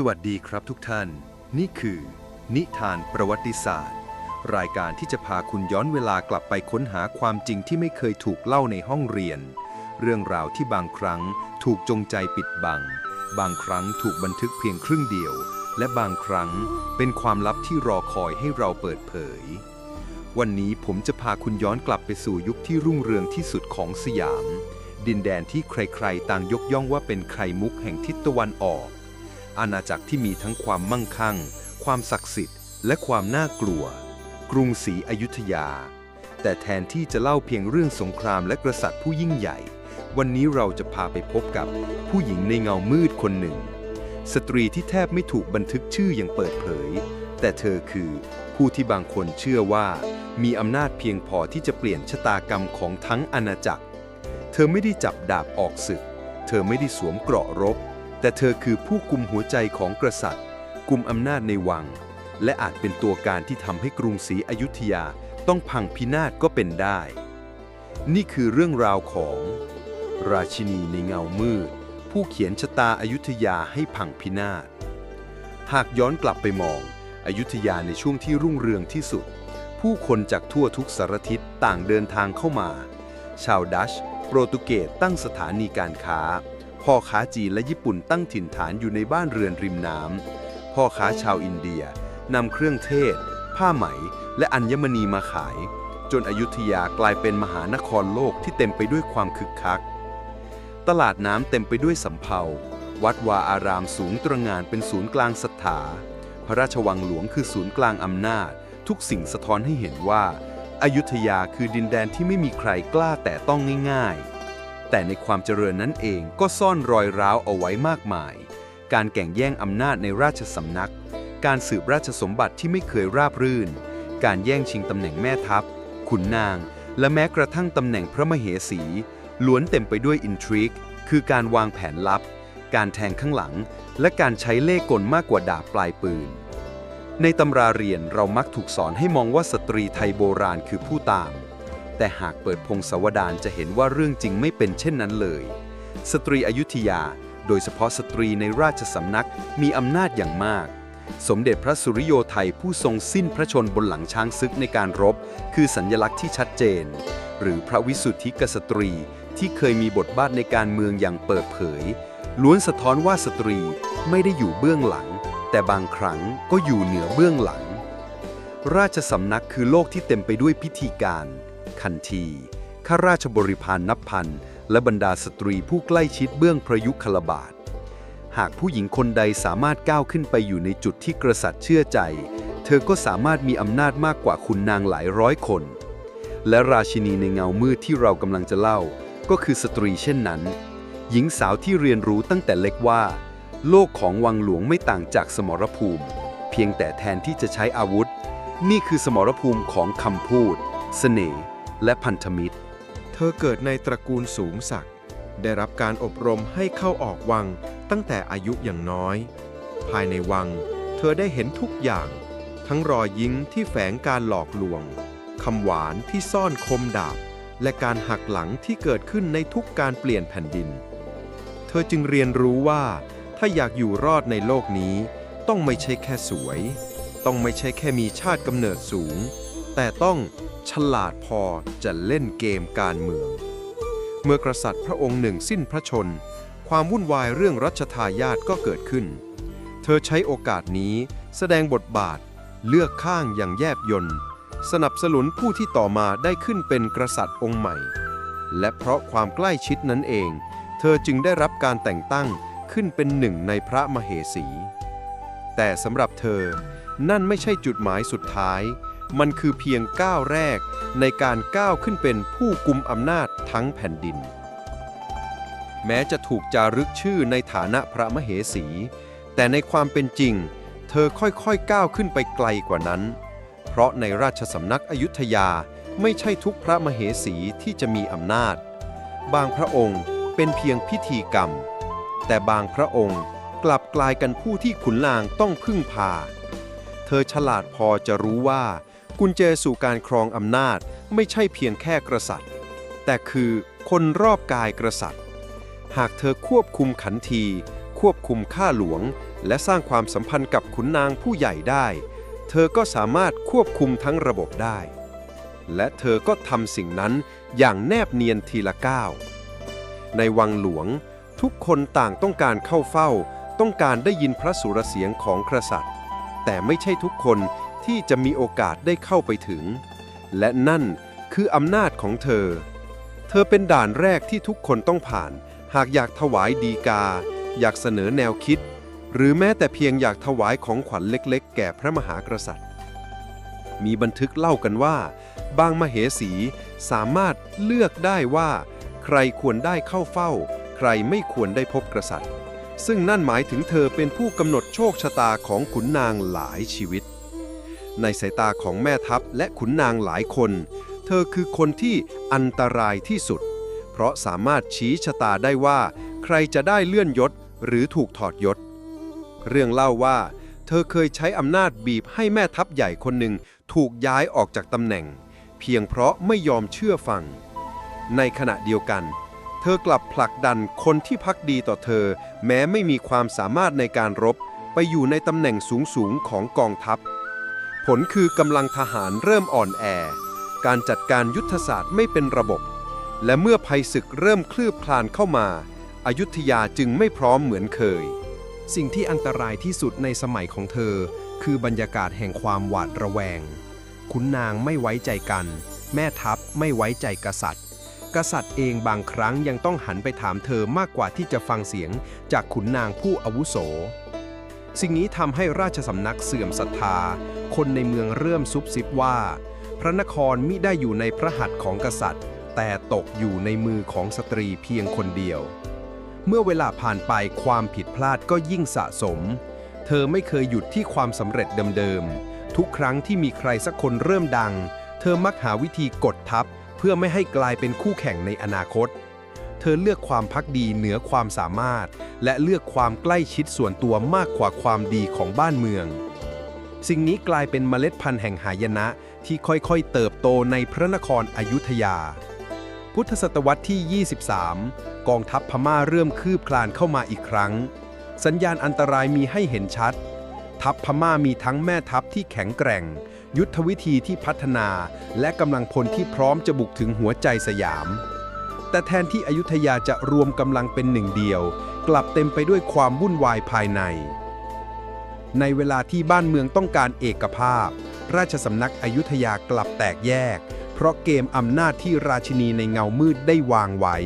สวัสดีครับทุกท่าน นี่คือ นิทานประวัติศาสตร์ รายการที่จะพาคุณย้อนเวลากลับไปค้นหาความจริงที่ไม่เคยถูกเล่าในห้องเรียน เรื่องราวที่บางครั้งถูกจงใจปิดบัง บางครั้งถูกบันทึกเพียงครึ่งเดียว และบางครั้งเป็นความลับที่รอคอยให้เราเปิดเผย วันนี้ผมจะพาคุณย้อนกลับไปสู่ยุคที่รุ่งเรืองที่สุดของสยาม ดินแดนที่ใครๆ ต่างยกย่องว่าเป็นไข่มุกแห่งทิศตะวันออก อาณาจักรที่มีทั้งความมั่งคั่ง ความศักดิ์สิทธิ์ และความน่ากลัว กรุงศรีอยุธยา แต่แทนที่จะเล่าเพียงเรื่องสงครามและกษัตริย์ผู้ยิ่งใหญ่ วันนี้เราจะพาไปพบกับผู้หญิงในเงามืดคนหนึ่ง สตรีที่แทบไม่ถูกบันทึกชื่ออย่างเปิดเผย แต่เธอคือผู้ที่บางคนเชื่อว่า มีอำนาจเพียงพอที่จะเปลี่ยนชะตากรรมของทั้งอาณาจักร เธอไม่ได้จับดาบออกศึก เธอไม่ได้สวมเกราะรบ แต่เธอคือผู้กุมหัวใจของกษัตริย์ กุมอำนาจในวัง และอาจเป็นตัวการที่ทำให้กรุงศรีอยุธยาต้องพังพินาศก็เป็นได้ นี่คือเรื่องราวของ ราชินีในเงามืด ผู้เขียนชะตาอายุทยาให้พังพินาศ หากย้อนกลับไปมองอยุธยาในช่วงที่รุ่งเรืองที่สุด ผู้คนจากทั่วทุกสารทิศต่างเดินทางเข้ามา ชาวดัช โปรตุเกสตั้งสถานีการค้า พ่อค้าจีนและญี่ปุ่นตั้งถิ่นฐานอยู่ในบ้านเรือนริมน้ำพ่อค้าชาวอินเดียนำเครื่องเทศ ผ้าไหม และอัญมณีมาขาย จนอยุธยากลายเป็นมหานครโลกที่เต็มไปด้วยความคึกคัก ตลาดน้ำเต็มไปด้วยสำเภาวัดวาอารามสูงตระงานเป็นศูนย์กลางศรัทธาพระราชวังหลวงคือศูนย์กลางอำนาจ ทุกสิ่งสะท้อนให้เห็นว่าอายุทยาคือดินแดนที่ไม่มีใครกล้าแต่ต้องง่าย ๆ แต่ในความเจริญนั้นเองก็ซ่อนรอยร้าวเอาไว้มากมาย การแก่งแย่งอำนาจในราชสำนัก การสืบราชสมบัติที่ไม่เคยราบรื่น การแย่งชิงตำแหน่งแม่ทัพ ขุนนาง และแม้กระทั่งตำแหน่งพระมเหสี ล้วนเต็มไปด้วยอินทริก คือการวางแผนลับ การแทงข้างหลัง และการใช้เล่ห์กลมากกว่าดาบปลายปืน ในตำราเรียนเรามักถูกสอนให้มองว่าสตรีไทยโบราณคือผู้ตาม แต่หากเปิดพงศาวดารจะเห็นว่าเรื่องจริงไม่เป็นเช่นนั้นเลย สตรีอยุธยา โดยเฉพาะสตรีในราชสำนักมีอำนาจอย่างมาก สมเด็จพระสุริโยไทยผู้ทรงสิ้นพระชนบนหลังช้างซึกในการรบ คือสัญญลักษณ์ที่ชัดเจน หรือพระวิสุทธิกษัตรีที่เคยมีบทบาทในการเมืองอย่างเปิดเผย ล้วนสะท้อนว่าสตรีไม่ได้อยู่เบื้องหลัง แต่บางครั้งก็อยู่เหนือเบื้องหลัง ราชสำนักคือโลกที่เต็มไปด้วยพิธีการ คันทีข้าราชบริพารนับพัน และบรรดาสตรีผู้ใกล้ชิดเบื้องพระยุคลบาท หากผู้หญิงคนใดสามารถก้าวขึ้นไปอยู่ในจุดที่กษัตริย์เชื่อใจ เธอก็สามารถมีอำนาจมากกว่าคุณนางหลายร้อยคน และราชินีในเงามืดที่เรากำลังจะเล่า ก็คือสตรีเช่นนั้น หญิงสาวที่เรียนรู้ตั้งแต่เล็กว่า โลกของวังหลวงไม่ต่างจากสมรภูมิ เพียงแต่แทนที่จะใช้อาวุธ นี่คือสมรภูมิของคำพูดเสน่ห์ และพันธมิตร เธอเกิดในตระกูลสูงศักดิ์ได้รับการอบรมให้เข้าออกวังตั้งแต่อายุอย่างน้อย ภายในวัง เธอได้เห็นทุกอย่าง ทั้งรอยยิ้มที่แฝงการหลอกลวงคำหวานที่ซ่อนคมดาบ และการหักหลังที่เกิดขึ้นในทุกการเปลี่ยนแผ่นดิน เธอจึงเรียนรู้ว่า ถ้าอยากอยู่รอดในโลกนี้ ต้องไม่ใช่แค่สวย ต้องไม่ใช่แค่มีชาติกำเนิดสูง แต่ต้องฉลาดพอจะเล่นเกมการเมือง เมื่อกษัตริย์พระองค์หนึ่งสิ้นพระชน ความวุ่นวายเรื่องรัชทายาทก็เกิดขึ้น เธอใช้โอกาสนี้แสดงบทบาท เลือกข้างอย่างแยบยนต์สนับสนุนผู้ที่ต่อมาได้ขึ้นเป็นกษัตริย์องค์ใหม่ และเพราะความใกล้ชิดนั้นเอง เธอจึงได้รับการแต่งตั้งขึ้นเป็นหนึ่งในพระมเหสี แต่สำหรับเธอนั่นไม่ใช่จุดหมายสุดท้าย มันคือเพียงก้าวแรกในการก้าวขึ้นเป็นผู้กุมอำนาจทั้งแผ่นดิน แม้จะถูกจารึกชื่อในฐานะพระมเหสี แต่ในความเป็นจริง เธอค่อยๆก้าวขึ้นไปไกลกว่านั้น เพราะในราชสำนักอยุธยาไม่ใช่ทุกพระมเหสีที่จะมีอำนาจ บางพระองค์เป็นเพียงพิธีกรรม แต่บางพระองค์กลับกลายกันผู้ที่ขุนนางต้องพึ่งพา เธอฉลาดพอจะรู้ว่า กุญแจสู่การครองอำนาจไม่ใช่เพียงแค่กษัตริย์ แต่คือคนรอบกายกษัตริย์ หากเธอควบคุมขันที ควบคุมข้าหลวง และสร้างความสัมพันธ์กับขุนนางผู้ใหญ่ได้ เธอก็สามารถควบคุมทั้งระบบได้ และเธอก็ทำสิ่งนั้นอย่างแนบเนียนทีละก้าวในวังหลวง ทุกคนต่างต้องการเข้าเฝ้า ต้องการได้ยินพระสุรเสียงของกษัตริย์ แต่ไม่ใช่ทุกคน ที่จะมีโอกาสได้เข้าไปถึง และนั่นคืออำนาจของเธอ เธอเป็นด่านแรกที่ทุกคนต้องผ่าน หากอยากถวายดีกา อยากเสนอแนวคิด หรือแม้แต่เพียงอยากถวายของขวัญเล็กๆ แก่พระมหากษัตริย์ มีบันทึกเล่ากันว่า บางมเหสีสามารถเลือกได้ว่า ใครควรได้เข้าเฝ้า ใครไม่ควรได้พบกษัตริย์ ซึ่งนั่นหมายถึงเธอเป็นผู้กำหนดโชคชะตาของขุนนางหลายชีวิต ในสายตาของแม่ทัพและขุนนางหลายคน เธอคือคนที่อันตรายที่สุด เพราะสามารถชี้ชะตาได้ว่า ใครจะได้เลื่อนยศหรือถูกถอดยศ เรื่องเล่าว่า เธอเคยใช้อำนาจบีบให้แม่ทัพใหญ่คนหนึ่งถูกย้ายออกจากตำแหน่ง เพียงเพราะไม่ยอมเชื่อฟัง ในขณะเดียวกัน เธอกลับผลักดันคนที่พักดีต่อเธอ แม้ไม่มีความสามารถในการรบไปอยู่ในตำแหน่งสูงๆของกองทัพ ผลคือกำลังทหารเริ่มอ่อนแอ การจัดการยุทธศาสตร์ไม่เป็นระบบ และเมื่อภัยศึกเริ่มคลืบคลานเข้ามาอายุทยาจึงไม่พร้อมเหมือนเคย สิ่งที่อันตรายที่สุดในสมัยของเธอ คือบรรยากาศแห่งความหวาดระแวง ขุนนางไม่ไว้ใจกัน แม่ทัพไม่ไว้ใจกษัตริย์ กษัตริย์เองบางครั้งยังต้องหันไปถามเธอมากกว่าที่จะฟังเสียงจากขุนนางผู้อาวุโส สิ่งนี้ทำให้ราชสำนักเสื่อมศรัทธา คนในเมืองเริ่มซุบซิบว่า พระนครมิได้อยู่ในพระหัตถ์ของกษัตริย์ แต่ตกอยู่ในมือของสตรีเพียงคนเดียว เมื่อเวลาผ่านไปความผิดพลาดก็ยิ่งสะสม เธอไม่เคยหยุดที่ความสำเร็จเดิมๆ ทุกครั้งที่มีใครสักคนเริ่มดัง เธอมักหาวิธีกดทับ เพื่อไม่ให้กลายเป็นคู่แข่งในอนาคต เธอเลือกความพักดีเหนือความสามารถ และเลือกความใกล้ชิดส่วนตัวมากกว่าความดีของบ้านเมือง สิ่งนี้กลายเป็นเมล็ดพันธุ์แห่งหายนะที่ค่อยๆ เติบโตในพระนครอยุธยา พุทธศตวรรษที่ 23 กองทัพพม่าเริ่มคืบคลานเข้ามาอีกครั้ง สัญญาณอันตรายมีให้เห็นชัด ทัพพม่ามีทั้งแม่ทัพที่แข็งแกร่ง ยุทธวิธีที่พัฒนา และกำลังพลที่พร้อมจะบุกถึงหัวใจสยาม แต่แทนที่อยุธยาจะรวมกำลังเป็นหนึ่งเดียว กลับเต็มไปด้วยความวุ่นวายภายใน ในเวลาที่บ้านเมืองต้องการเอกภาพ ราชสำนักอยุธยากลับแตกแยก เพราะเกมอำนาจที่ราชินีในเงามืดได้วางไว้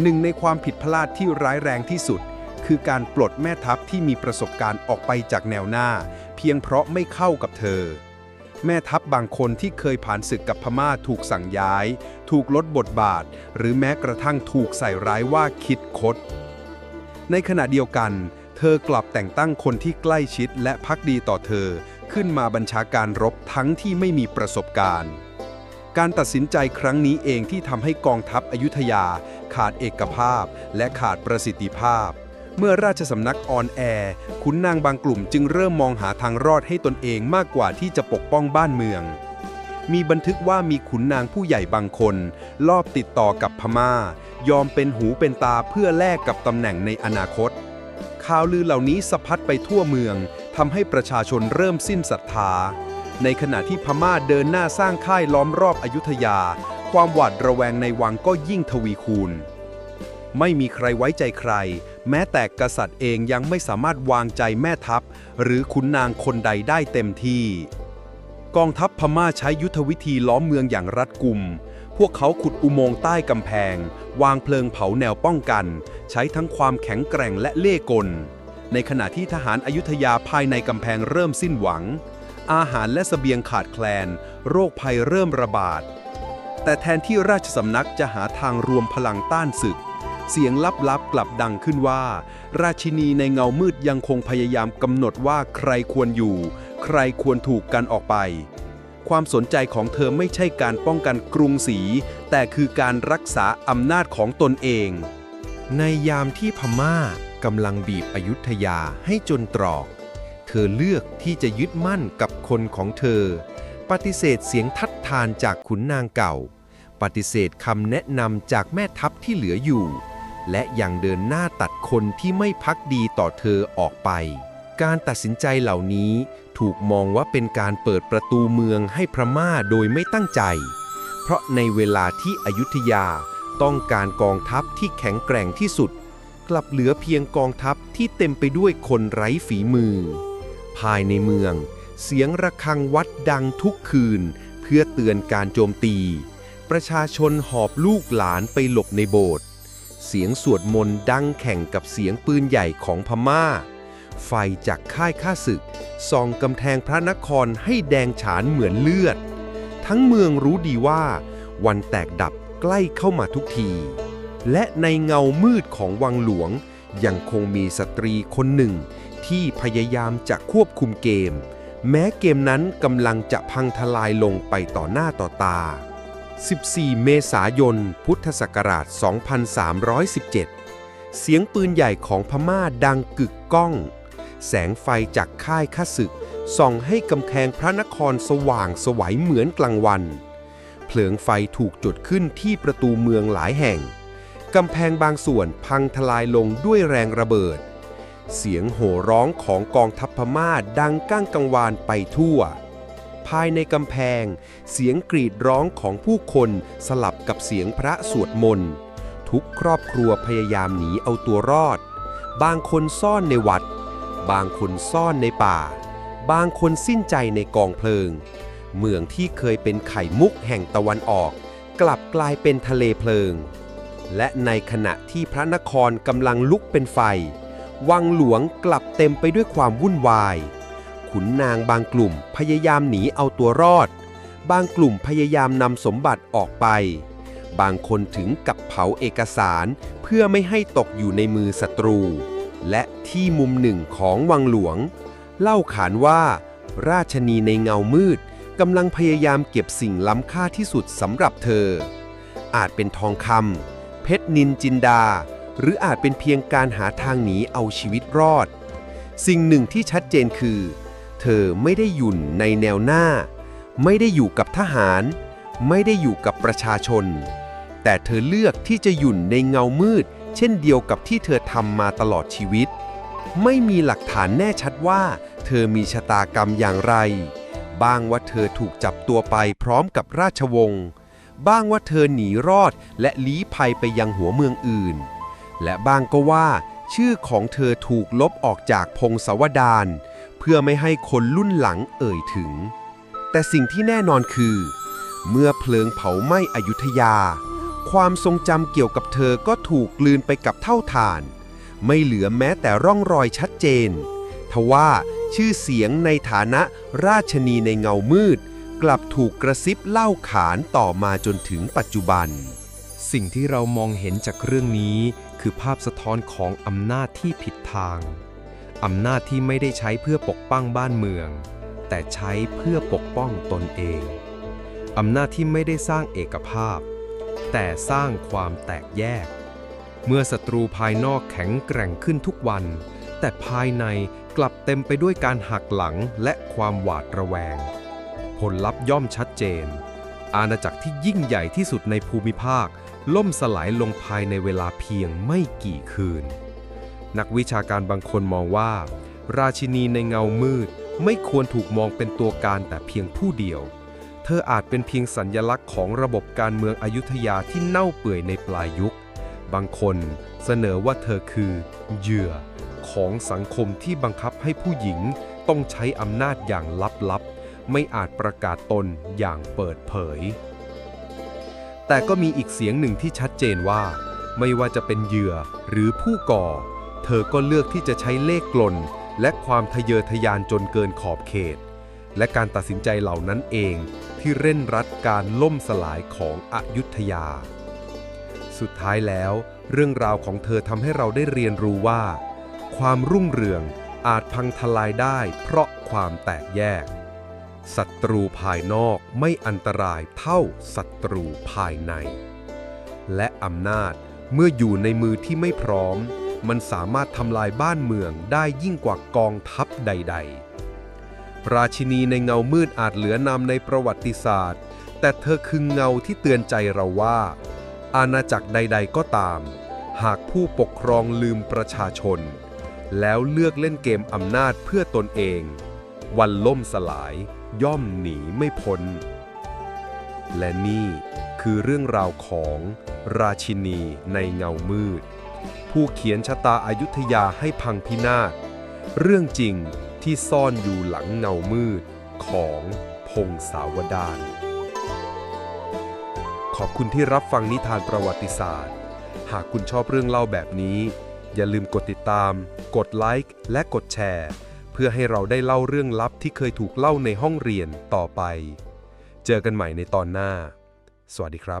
หนึ่งในความผิดพลาดที่ร้ายแรงที่สุด คือการปลดแม่ทัพที่มีประสบการณ์ออกไปจากแนวหน้า เพียงเพราะไม่เข้ากับเธอ แม่ทัพบางคนที่เคยผ่านศึกกับพม่าถูกสั่งย้าย ถูกลดบทบาท หรือแม้กระทั่งถูกใส่ร้ายว่าคิดคด ในขณะเดียวกัน เธอกลับแต่งตั้งคนที่ใกล้ชิดและพักดีต่อเธอ ขึ้นมาบัญชาการรบทั้งที่ไม่มีประสบการณ์ การตัดสินใจครั้งนี้เองที่ทำให้กองทัพอยุธยา ขาดเอกภาพและขาดประสิทธิภาพ เมื่อราชสำนักออนแอร์ขุนนางบางกลุ่มจึงเริ่มมองหาทางรอดให้ตนเองมากกว่าที่จะปกป้องบ้านเมือง มีบันทึกว่ามีขุนนางผู้ใหญ่บางคน ลอบติดต่อกับพม่า ยอมเป็นหูเป็นตาเพื่อแลกกับตำแหน่งในอนาคต ข่าวลือเหล่านี้สะพัดไปทั่วเมืองทำให้ประชาชนเริ่มสิ้นศรัทธา ในขณะที่พม่าเดินหน้าสร้างค่ายล้อมรอบอยุธยา ความหวาดระแวงในวังก็ยิ่งทวีคูณ ไม่มีใครไว้ใจใคร แม้แต่กษัตริย์เองยังไม่สามารถวางใจแม่ทัพ หรือขุนนางคนใดได้เต็มที่ กองทัพพม่าใช้ยุทธวิธีล้อมเมืองอย่างรัดกุม พวกเขาขุดอุโมงค์ใต้กำแพง วางเพลิงเผาแนวป้องกัน ใช้ทั้งความแข็งแกร่งและเล่ห์กล ในขณะที่ทหารอายุธยาภายในกำแพงเริ่มสิ้นหวัง อาหารและสเสบียงขาดแคลน โรคภัยเริ่มระบาดแต่แทนที่ราชสำนักจะหาทางรวมพลังต้านศึก เสียงลับๆกลับดังขึ้นว่า ราชินีในเงามืดยังคงพยายามกำหนดว่าใครควรอยู่ ใครควรถูกกันออกไป ความสนใจของเธอไม่ใช่การป้องกันกรุงศรีแต่คือการรักษาอำนาจของตนเอง ในยามที่พม่ากำลังบีบอยุธยาให้จนตรอก เธอเลือกที่จะยึดมั่นกับคนของเธอ ปฏิเสธเสียงทัดทานจากขุนนางเก่า ปฏิเสธคำแนะนำจากแม่ทัพที่เหลืออยู่ และยังเดินหน้าตัดคนที่ไม่พักดีต่อเธอออกไป การตัดสินใจเหล่านี้ถูกมองว่าเป็นการเปิดประตูเมืองให้พม่าโดยไม่ตั้งใจ เพราะในเวลาที่อยุธยาต้องการกองทัพที่แข็งแกร่งที่สุด กลับเหลือเพียงกองทัพที่เต็มไปด้วยคนไร้ฝีมือ ภายในเมือง เสียงระฆังวัดดังทุกคืน เพื่อเตือนการโจมตี ประชาชนหอบลูกหลานไปหลบในโบสถ์ เสียงสวดมนต์ดังแข่งกับเสียงปืนใหญ่ของพม่า ไฟจากค่ายข้าศึกส่องกำแพงพระนครให้แดงฉานเหมือนเลือด ทั้งเมืองรู้ดีว่า วันแตกดับใกล้เข้ามาทุกที และในเงามืดของวังหลวง ยังคงมีสตรีคนหนึ่ง ที่พยายามจะควบคุมเกม แม้เกมนั้นกำลังจะพังทลายลงไปต่อหน้าต่อตา 14 เมษายน พุทธศักราช 2317 เสียงปืนใหญ่ของพม่าดังกึกก้อง แสงไฟจากค่ายข้าศึก ส่องให้กำแพงพระนครสว่างสวัยเหมือนกลางวัน เพลิงไฟถูกจุดขึ้นที่ประตูเมืองหลายแห่ง กำแพงบางส่วนพังทลายลงด้วยแรงระเบิด เสียงโห่ร้องของกองทัพพม่าดังก้างกังวานไปทั่ว ภายในกำแพง เสียงกรีดร้องของผู้คนสลับกับเสียงพระสวดมนต์ ทุกครอบครัวพยายามหนีเอาตัวรอด บางคนซ่อนในวัด บางคนซ่อนในป่า บางคนสิ้นใจในกองเพลิง เมืองที่เคยเป็นไข่มุกแห่งตะวันออก กลับกลายเป็นทะเลเพลิง และในขณะที่พระนครกำลังลุกเป็นไฟ วังหลวงกลับเต็มไปด้วยความวุ่นวาย ขุนนางบางกลุ่มพยายามหนีเอาตัวรอด บางกลุ่มพยายามนำสมบัติออกไป บางคนถึงกับเผาเอกสารเพื่อไม่ให้ตกอยู่ในมือศัตรู และที่มุมหนึ่งของวังหลวง เล่าขานว่า ราชนีในเงามืดกำลังพยายามเก็บสิ่งล้ำค่าที่สุดสำหรับเธอ อาจเป็นทองคำเพชรนินจินดา หรืออาจเป็นเพียงการหาทางหนีเอาชีวิตรอด สิ่งหนึ่งที่ชัดเจนคือ เธอไม่ได้อยู่ในแนวหน้า ไม่ได้อยู่กับทหาร ไม่ได้อยู่กับประชาชน แต่เธอเลือกที่จะอยู่ในเงามืด เช่นเดียวกับที่เธอทำมาตลอดชีวิต ไม่มีหลักฐานแน่ชัดว่า เธอมีชะตากรรมอย่างไร บ้างว่าเธอถูกจับตัวไปพร้อมกับราชวงศ์บ้างว่าเธอหนีรอดและลี้ภัยไปยังหัวเมืองอื่น และบ้างก็ว่า ชื่อของเธอถูกลบออกจากพงศาวดาร เพื่อไม่ให้คนรุ่นหลังเอ่ยถึง แต่สิ่งที่แน่นอนคือ เมื่อเพลิงเผาไหม้อยุธยา ความทรงจำเกี่ยวกับเธอก็ถูกกลืนไปกับเท่าฐาน ไม่เหลือแม้แต่ร่องรอยชัดเจน ทว่าชื่อเสียงในฐานะราชนีในเงามืด กลับถูกกระซิบเล่าขานต่อมาจนถึงปัจจุบัน สิ่งที่เรามองเห็นจากเรื่องนี้ คือภาพสะท้อนของอำนาจที่ผิดทาง อำนาจที่ไม่ได้ใช้เพื่อปกป้องบ้านเมือง แต่ใช้เพื่อปกป้องตนเอง อำนาจที่ไม่ได้สร้างเอกภาพ แต่สร้างความแตกแยก เมื่อศัตรูภายนอกแข็งแกร่งขึ้นทุกวัน แต่ภายในกลับเต็มไปด้วยการหักหลังและความหวาดระแวง ผลลัพธ์ย่อมชัดเจน อาณาจักรที่ยิ่งใหญ่ที่สุดในภูมิภาค ล่มสลายลงภายในเวลาเพียงไม่กี่คืน นักวิชาการบางคนมองว่า ราชินีในเงามืด ไม่ควรถูกมองเป็นตัวการแต่เพียงผู้เดียว เธออาจเป็นเพียงสัญญลักษณ์ของระบบการเมืองอยุธยาที่เน่าเปื่อยในปลายยุค บางคนเสนอว่าเธอคือเหยื่อของสังคมที่บังคับให้ผู้หญิงต้องใช้อำนาจอย่างลับๆ ไม่อาจประกาศตนอย่างเปิดเผย แต่ก็มีอีกเสียงหนึ่งที่ชัดเจนว่า ไม่ว่าจะเป็นเหยื่อหรือผู้ก่อ เธอก็เลือกที่จะใช้เลขกลนและความทะเยอทะยานจนเกินขอบเขต และการตัดสินใจเหล่านั้นเองที่เร่นรัดการล่มสลายของอยุธยา สุดท้ายแล้ว เรื่องราวของเธอทำให้เราได้เรียนรู้ว่า ความรุ่งเรืองอาจพังทลายได้เพราะความแตกแยก ศัตรูภายนอกไม่อันตรายเท่าศัตรูภายใน และอำนาจเมื่ออยู่ในมือที่ไม่พร้อม มันสามารถทำลายบ้านเมืองได้ยิ่งกว่ากองทัพใด ๆ ราชินีในเงามืดอาจเหลือนำในประวัติศาสตร์ แต่เธอคือเงาที่เตือนใจเราว่า อาณาจักรใด ๆ ก็ตาม หากผู้ปกครองลืมประชาชน แล้วเลือกเล่นเกมอำนาจเพื่อตนเอง วันล่มสลายย่อมหนีไม่พ้น และนี่คือเรื่องราวของราชินีในเงามืด ผู้เขียนชะตาอายุทยาให้พังพินาศ เรื่องจริงที่ซ่อนอยู่หลังเงามืดของพงศาวดารขอบคุณที่รับฟังนิทานประวัติศาสตร์ หากคุณชอบเรื่องเล่าแบบนี้ อย่าลืมกดติดตาม กดไลค์และกดแชร์ เพื่อให้เราได้เล่าเรื่องลับที่เคยถูกเล่าในห้องเรียนต่อไป เจอกันใหม่ในตอนหน้า สวัสดีครับ